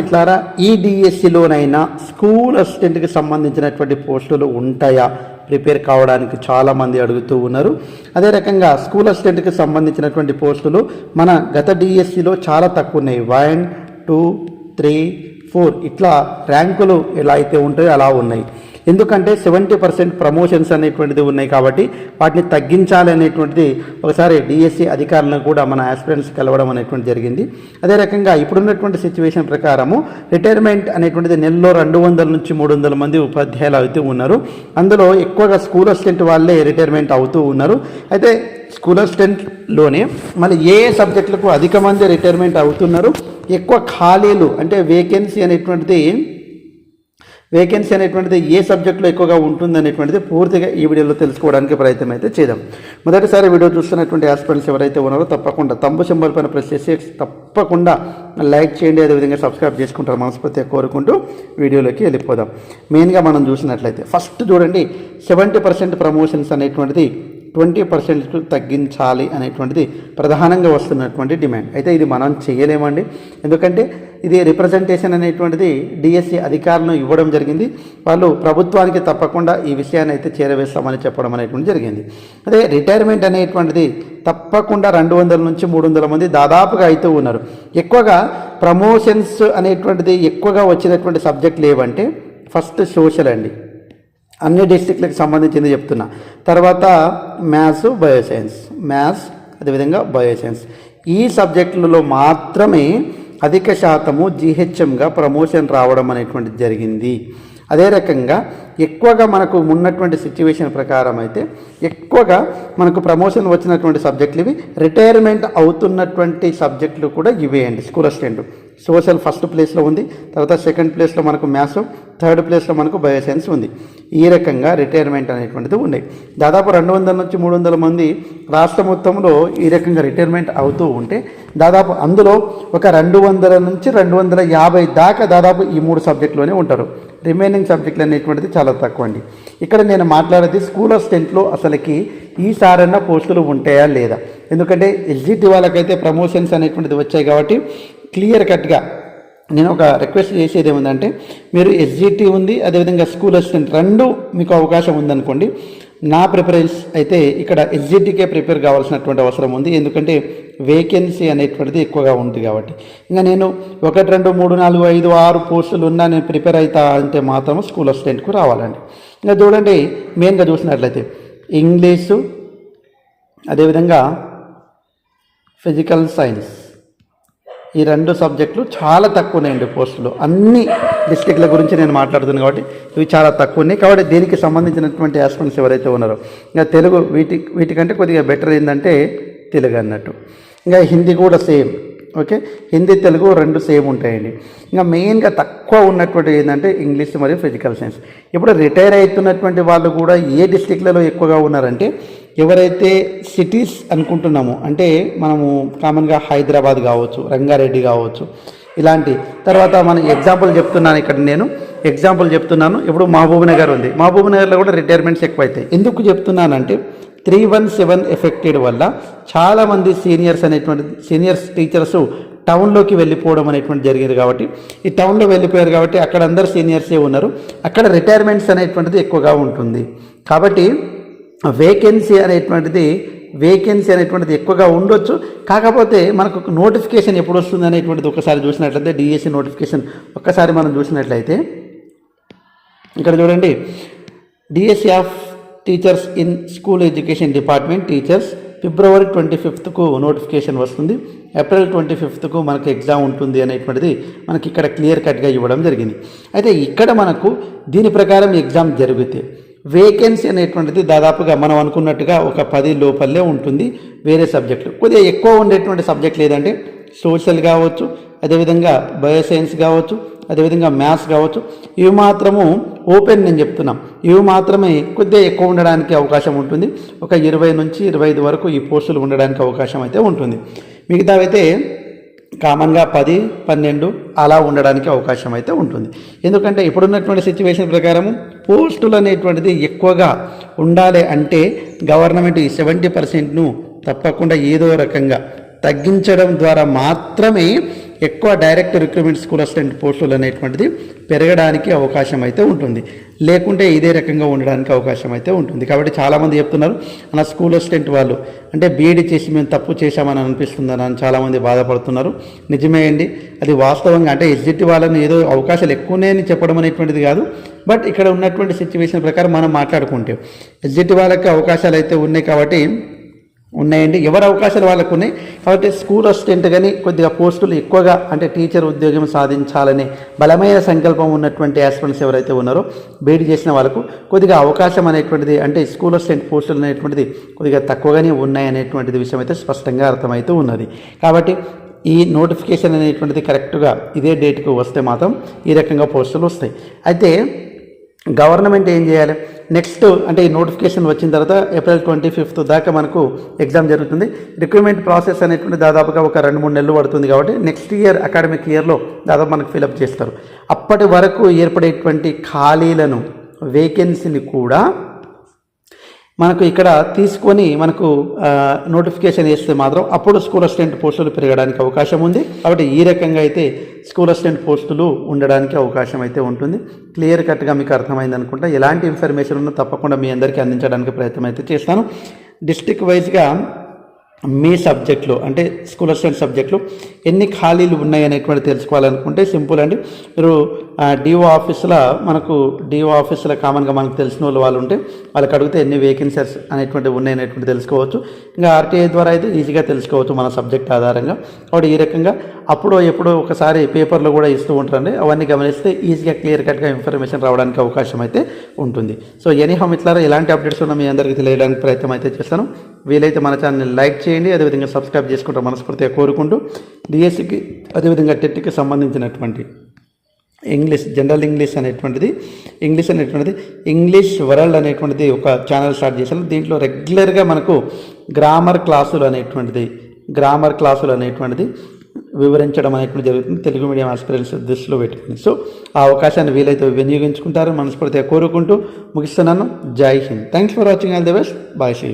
ఇట్లారా ఈ డిఎస్సిలోనైనా స్కూల్ అసిస్టెంట్కి సంబంధించినటువంటి పోస్టులు ఉంటాయా? ప్రిపేర్ కావడానికి చాలామంది అడుగుతూ ఉన్నారు. అదే రకంగా స్కూల్ అసిస్టెంట్కి సంబంధించినటువంటి పోస్టులు మన గత డిఎస్సిలో చాలా తక్కువ ఉన్నాయి వన్ టూ త్రీ ఫోర్ ఇట్లా ర్యాంకులు ఎలా అయితే ఉంటాయో అలా ఉన్నాయి. ఎందుకంటే సెవెంటీ పర్సెంట్ ప్రమోషన్స్ అనేటువంటిది ఉన్నాయి కాబట్టి వాటిని తగ్గించాలి అనేటువంటిది ఒకసారి డిఎస్సి అధికారులను కూడా మన ఆస్పిరెంట్స్ కలవడం అనేటువంటి జరిగింది. అదే రకంగా ఇప్పుడున్నటువంటి సిచ్యువేషన్ ప్రకారము రిటైర్మెంట్ అనేటువంటిది నెలలో రెండు వందల నుంచి మూడు వందల మంది ఉపాధ్యాయులు అవుతూ ఉన్నారు. అందులో ఎక్కువగా స్కూల్ అసిస్టెంట్ వాళ్ళే రిటైర్మెంట్ అవుతూ ఉన్నారు. అయితే స్కూల్ అసిస్టెంట్లోనే మళ్ళీ ఏ ఏ సబ్జెక్టులకు అధిక మంది రిటైర్మెంట్ అవుతున్నారు? ఎక్కువ ఖాళీలు అంటే వేకెన్సీ అనేటువంటిది వేకెన్సీ అనేటువంటిది ఏ సబ్జెక్టులో ఎక్కువగా ఉంటుంది అనేటువంటిది పూర్తిగా ఈ వీడియోలో తెలుసుకోవడానికి ప్రయత్నం అయితే చేద్దాం. మొదటిసారి వీడియో చూస్తున్నటువంటి హాస్పిటల్స్ ఎవరైతే ఉన్నారో తప్పకుండా తంబు సింబల్ పైన ప్రెస్ చేసి తప్పకుండా లైక్ చేయండి అదేవిధంగా సబ్స్క్రైబ్ చేసుకుంటారు మనస్ఫూర్తిగా కోరుకుంటూ వీడియోలోకి వెళ్ళిపోదాం. మెయిన్గా మనం చూసినట్లయితే ఫస్ట్ చూడండి సెవెంటీ పర్సెంట్ ప్రమోషన్స్ అనేటువంటిది ట్వంటీ పర్సెంట్ తగ్గించాలి అనేటువంటిది ప్రధానంగా వస్తున్నటువంటి డిమాండ్. అయితే ఇది మనం చేయలేమండి. ఎందుకంటే ఇది రిప్రజెంటేషన్ అనేటువంటిది డిఎస్సి అధికారులను ఇవ్వడం జరిగింది. వాళ్ళు ప్రభుత్వానికి తప్పకుండా ఈ విషయాన్ని అయితే చేరవేస్తామని చెప్పడం అనేటువంటి జరిగింది. అదే రిటైర్మెంట్ అనేటువంటిది తప్పకుండా రెండు వందల నుంచి మూడు వందల మంది దాదాపుగా అవుతూ ఉన్నారు. ఎక్కువగా ప్రమోషన్స్ అనేటువంటిది ఎక్కువగా వచ్చినటువంటి సబ్జెక్ట్లు ఏవంటే ఫస్ట్ సోషల్ అండి. అన్ని డిస్టిక్లకు సంబంధించింది చెప్తున్నా. తర్వాత మ్యాథ్స్ బయోసైన్స్ మ్యాథ్స్ అదేవిధంగా బయోసైన్స్ ఈ సబ్జెక్టులలో మాత్రమే అధిక శాతము జిహెచ్ఎంగా ప్రమోషన్ రావడం అనేటువంటిది జరిగింది. అదే రకంగా ఎక్కువగా మనకు ఉన్నటువంటి సిచ్యువేషన్ ప్రకారం అయితే ఎక్కువగా మనకు ప్రమోషన్ వచ్చినటువంటి సబ్జెక్టులు ఇవి. రిటైర్మెంట్ అవుతున్నటువంటి సబ్జెక్టులు కూడా ఇవే అండి స్కూల్ అసిస్టెంట్ సోషల్ ఫస్ట్ ప్లేస్లో ఉంది తర్వాత సెకండ్ ప్లేస్లో మనకు మ్యాథ్స్ థర్డ్ ప్లేస్లో మనకు బయోసైన్స్ ఉంది. ఈ రకంగా రిటైర్మెంట్ అనేటువంటిది ఉన్నాయి. దాదాపు రెండు వందల నుంచి మూడు వందల మంది రాష్ట్ర మొత్తంలో ఈ రకంగా రిటైర్మెంట్ అవుతూ ఉంటే దాదాపు అందులో ఒక రెండు వందల నుంచి రెండు వందల యాభై దాకా దాదాపు ఈ మూడు సబ్జెక్టులోనే ఉంటారు. రిమైనింగ్ సబ్జెక్టులు అనేటువంటిది చాలా తక్కువ అండి. ఇక్కడ నేను మాట్లాడేది స్కూల్ అసిస్టెంట్లో అసలుకి ఈసారన్నా పోస్టులు ఉంటాయా లేదా? ఎందుకంటే ఎస్జిటి వాళ్ళకైతే ప్రమోషన్స్ అనేటువంటిది వచ్చాయి కాబట్టి క్లియర్ కట్గా నేను ఒక రిక్వెస్ట్ చేసేది ఏముందంటే మీరు ఎస్జిటి ఉంది అదేవిధంగా స్కూల్ అసిస్టెంట్ రెండు మీకు అవకాశం ఉందనుకోండి. నా ప్రిఫరెన్స్ అయితే ఇక్కడ ఎస్జిటికే ప్రిపేర్ కావాల్సినటువంటి అవసరం ఉంది. ఎందుకంటే వేకెన్సీ అనేటువంటిది ఎక్కువగా ఉంది కాబట్టి. ఇంకా నేను ఒకటి రెండు మూడు నాలుగు ఐదు ఆరు పోస్టులు ఉన్నా నేను ప్రిపేర్ అవుతా అంటే మాత్రం స్కూల్ అసిస్టెంట్కు రావాలండి. ఇంకా చూడండి మెయిన్గా చూసినట్లయితే ఇంగ్లీషు అదేవిధంగా ఫిజికల్ సైన్స్ ఈ రెండు సబ్జెక్టులు చాలా తక్కువ ఉన్నాయండి పోస్టులు. అన్ని డిస్టిక్ల గురించి నేను మాట్లాడుతున్నాను కాబట్టి ఇవి చాలా తక్కువ ఉన్నాయి కాబట్టి దీనికి సంబంధించినటువంటి ఆస్పెంట్స్ ఎవరైతే ఉన్నారో ఇంకా తెలుగు వీటి వీటికంటే కొద్దిగా బెటర్ ఏంటంటే తెలుగు అన్నట్టు. ఇంకా హిందీ కూడా సేమ్. ఓకే? హిందీ తెలుగు రెండు సేమ్ ఉంటాయండి. ఇంకా మెయిన్గా తక్కువ ఉన్నటువంటి ఏంటంటే ఇంగ్లీష్ మరియు ఫిజికల్ సైన్స్. ఇప్పుడు రిటైర్ అవుతున్నటువంటి వాళ్ళు కూడా ఏ డిస్టిక్లలో ఎక్కువగా ఉన్నారంటే ఎవరైతే సిటీస్ అనుకుంటున్నామో అంటే మనము కామన్గా హైదరాబాద్ కావచ్చు రంగారెడ్డి కావచ్చు ఇలాంటి తర్వాత మనం ఎగ్జాంపుల్ చెప్తున్నాను ఇక్కడ నేను. ఎగ్జాంపుల్ చెప్తున్నాను. ఇప్పుడు మహబూబ్ నగర్ ఉంది. మహబూబ్ నగర్లో కూడా రిటైర్మెంట్స్ ఎక్కువ అవుతాయి ఎందుకు చెప్తున్నానంటే త్రీ వన్ సెవెన్ ఎఫెక్టెడ్ వల్ల చాలామంది సీనియర్స్ అనేటువంటి సీనియర్స్ టీచర్స్ టౌన్లోకి వెళ్ళిపోవడం అనేటువంటి జరిగింది కాబట్టి ఈ టౌన్లో వెళ్ళిపోయారు కాబట్టి అక్కడ అందరు సీనియర్సే ఉన్నారు. అక్కడ రిటైర్మెంట్స్ అనేటువంటిది ఎక్కువగా ఉంటుంది. కాబట్టి వేకెన్సీ అనేటువంటిది వేకెన్సీ అనేటువంటిది ఎక్కువగా ఉండొచ్చు. కాకపోతే మనకు ఒక నోటిఫికేషన్ ఎప్పుడు వస్తుంది అనేటువంటిది ఒకసారి చూసినట్లయితే డిఎస్సి నోటిఫికేషన్ ఒక్కసారి మనం చూసినట్లయితే ఇక్కడ చూడండి. DSC of teachers in school education department teachers February twenty ఫిఫ్త్కు notification వస్తుంది. ఏప్రిల్ ట్వంటీ ఫిఫ్త్కు మనకు ఎగ్జామ్ ఉంటుంది అనేటువంటిది మనకి ఇక్కడ క్లియర్ కట్గా ఇవ్వడం జరిగింది. అయితే ఇక్కడ మనకు దీని ప్రకారం ఎగ్జామ్ జరిగితే వేకెన్సీ అనేటువంటిది దాదాపుగా మనం అనుకున్నట్టుగా ఒక పది లోపలే ఉంటుంది వేరే సబ్జెక్టులు. కొద్దిగా ఎక్కువ ఉండేటువంటి సబ్జెక్ట్ లేదంటే సోషల్ కావచ్చు అదేవిధంగా బయోసైన్స్ కావచ్చు అదేవిధంగా మ్యాథ్స్ కావచ్చు ఇవి మాత్రము ఓపెన్ నేను చెప్తున్నాం. ఇవి మాత్రమే కొద్దిగా ఎక్కువ ఉండడానికి అవకాశం ఉంటుంది. ఒక ఇరవై నుంచి ఇరవై ఐదు వరకు ఈ పోస్టులు ఉండడానికి అవకాశం అయితే ఉంటుంది. మిగతావైతే కామన్గా పది పన్నెండు అలా ఉండడానికి అవకాశం అయితే ఉంటుంది. ఎందుకంటే ఇప్పుడున్నటువంటి సిచ్యువేషన్ ప్రకారం పోస్టులు అనేటువంటిది ఎక్కువగా ఉండాలి అంటే గవర్నమెంట్ ఈ సెవెంటీ పర్సెంట్ను తప్పకుండా ఏదో రకంగా తగ్గించడం ద్వారా మాత్రమే ఎక్కువ డైరెక్ట్ రిక్రూట్మెంట్ స్కూల్ అసిస్టెంట్ పోస్టులు అనేటువంటిది పెరగడానికి అవకాశం అయితే ఉంటుంది. లేకుంటే ఇదే రకంగా ఉండడానికి అవకాశం అయితే ఉంటుంది. కాబట్టి చాలామంది చెప్తున్నారు అన్న స్కూల్ అసిస్టెంట్ వాళ్ళు అంటే బీఈడి చేసి మేము తప్పు చేశామని అనిపిస్తుందని అని చాలామంది బాధపడుతున్నారు. నిజమే అండి అది వాస్తవంగా అంటే ఎస్జిటి వాళ్ళని ఏదో అవకాశాలు ఎక్కువనే చెప్పడం అనేటువంటిది కాదు. బట్ ఇక్కడ ఉన్నటువంటి సిచ్యువేషన్ ప్రకారం మనం మాట్లాడుకుంటే ఎస్జిటి వాళ్ళకి అవకాశాలు అయితే ఉన్నాయి కాబట్టి ఉన్నాయండి. ఎవరి అవకాశాలు వాళ్ళకు ఉన్నాయి కాబట్టి స్కూల్ అసిస్టెంట్ కానీ కొద్దిగా పోస్టులు ఎక్కువగా అంటే టీచర్ ఉద్యోగం సాధించాలనే బలమైన సంకల్పం ఉన్నటువంటి ఆస్పిరెంట్స్ ఎవరైతే ఉన్నారో బీఈడి చేసిన వాళ్ళకు కొద్దిగా అవకాశం అనేటువంటిది అంటే స్కూల్ అసిస్టెంట్ పోస్టులు అనేటువంటిది కొద్దిగా తక్కువగానే ఉన్నాయనేటువంటిది విషయం అయితే స్పష్టంగా అర్థమవుతూ ఉన్నది. కాబట్టి ఈ నోటిఫికేషన్ అనేటువంటిది కరెక్ట్గా ఇదే డేట్కు వస్తే మాత్రం ఈ రకంగా పోస్టులు వస్తాయి. అయితే గవర్నమెంట్ ఏం చేయాలి? నెక్స్ట్ అంటే ఈ నోటిఫికేషన్ వచ్చిన తర్వాత ఏప్రిల్ ట్వంటీ ఫిఫ్త్ దాకా మనకు ఎగ్జామ్ జరుగుతుంది. రిక్రూట్మెంట్ ప్రాసెస్ అనేటువంటి దాదాపుగా ఒక రెండు మూడు నెలలు పడుతుంది కాబట్టి నెక్స్ట్ ఇయర్ అకాడమిక్ ఇయర్లో దాదాపు మనకు ఫిలప్ చేస్తారు. అప్పటి వరకు ఏర్పడేటువంటి ఖాళీలను వేకెన్సీని కూడా మనకు ఇక్కడ తీసుకొని మనకు నోటిఫికేషన్ వేస్తే మాత్రం అప్పుడు స్కూల్ అసిస్టెంట్ పోస్టులు పెరగడానికి అవకాశం ఉంది. కాబట్టి ఈ రకంగా అయితే స్కూల్ అసిస్టెంట్ పోస్టులు ఉండడానికి అవకాశం అయితే ఉంటుంది. క్లియర్ కట్గా మీకు అర్థమైంది అనుకుంటా. ఎలాంటి ఇన్ఫర్మేషన్ ఉన్నా తప్పకుండా మీ అందరికీ అందించడానికి ప్రయత్నం అయితే చేస్తాను. డిస్టిక్ వైజ్గా మీ సబ్జెక్టులో అంటే స్కూల్ అసిస్టెంట్ సబ్జెక్టులో ఎన్ని ఖాళీలు ఉన్నాయి అనేటువంటి తెలుసుకోవాలనుకుంటే సింపుల్ అండి. మీరు డిఓ ఆఫీసులో మనకు డిఓ ఆఫీసులో కామన్గా మనకు తెలిసిన వాళ్ళు వాళ్ళు ఉంటే వాళ్ళకి అడిగితే ఎన్ని వేకెన్సీస్ అనేటువంటివి ఉన్నాయి అనేటువంటి తెలుసుకోవచ్చు. ఇంకా ఆర్టీఐ ద్వారా అయితే ఈజీగా తెలుసుకోవచ్చు మన సబ్జెక్ట్ ఆధారంగా. కాబట్టి ఈ రకంగా అప్పుడు ఎప్పుడో ఒకసారి పేపర్లో కూడా ఇస్తూ ఉంటారండి. అవన్నీ గమనిస్తే ఈజీగా క్లియర్ కట్గా ఇన్ఫర్మేషన్ రావడానికి అవకాశం అయితే ఉంటుంది. సో ఎనీహౌ ఇట్లా ఎలాంటి అప్డేట్స్ ఉన్నా మీ అందరికీ తెలియడానికి ప్రయత్నం అయితే చేస్తాను. వీలైతే మన ఛానల్ని లైక్ చేయండి. అదేవిధంగా సబ్స్క్రైబ్ చేసుకుంటూ మనస్ఫూర్తిగా కోరుకుంటూ డిఎస్సికి అదేవిధంగా టెట్కి సంబంధించినటువంటి ఇంగ్లీష్ జనరల్ ఇంగ్లీష్ అనేటువంటిది ఇంగ్లీష్ అనేటువంటిది ఇంగ్లీష్ వరల్డ్ అనేటువంటిది ఒక ఛానల్ స్టార్ట్ చేశాను దీంట్లో రెగ్యులర్గా మనకు గ్రామర్ క్లాసులు అనేటువంటిది గ్రామర్ క్లాసులు అనేటువంటిది వివరించడం అనేటువంటి జరుగుతుంది. తెలుగు మీడియం ఆస్పిరెన్స్ దృష్టిలో పెట్టుకుని. సో ఆ అవకాశాన్ని వీలైతే వినియోగించుకుంటారు మనస్ఫూర్తిగా కోరుకుంటూ ముగిస్తున్నాను. జై Hind. Thanks for watching all the best bye see